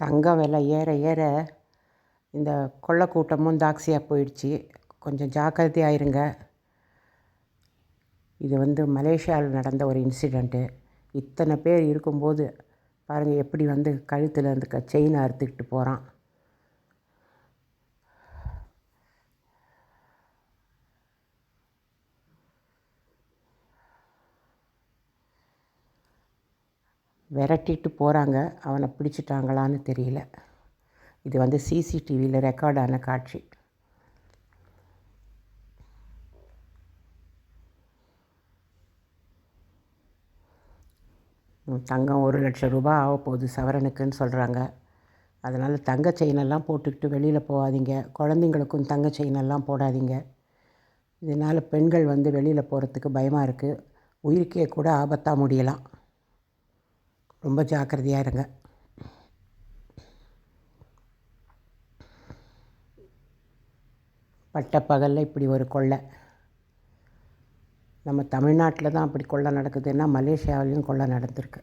தங்கம் விலை ஏற ஏற இந்த கொள்ளை கூட்டமும் தாக்சியாக போயிடுச்சு. கொஞ்சம் ஜாக்கிரதையாக இருங்க இது வந்து மலேசியாவில் நடந்த ஒரு இன்சிடெண்ட்டு இத்தனை பேர் இருக்கும்போது பாருங்கள் எப்படி வந்து கழுத்தில் இருந்து க செயினை அறுத்துக்கிட்டு போகிறான் விரட்டிட்டு போகிறாங்க அவனை பிடிச்சிட்டாங்களான்னு தெரியல. இது வந்து சிசிடிவியில் ரெக்கார்டான காட்சி. தங்கம் ஒரு லட்சம் ரூபாய் ஆக போகுது சவரனுக்குன்னு சொல்கிறாங்க அதனால் தங்க செயினெல்லாம் போட்டுக்கிட்டு வெளியில் போகாதீங்க. குழந்தைங்களுக்கும் தங்க செயினெல்லாம் போடாதீங்க. இதனால் பெண்கள் வந்து வெளியில் போகிறதுக்கு பயமாக இருக்குது உயிருக்கே கூட ஆபத்தாக முடியலாம். ரொம்ப ஜாக்கிரதையாக இருங்க. பட்டப்பகலில் இப்படி ஒரு கொள்ளை. நம்ம தமிழ்நாட்டில் தான் அப்படி கொள்ளை நடக்குதுன்னா மலேசியாவிலையும் கொள்ளை நடந்திருக்கு.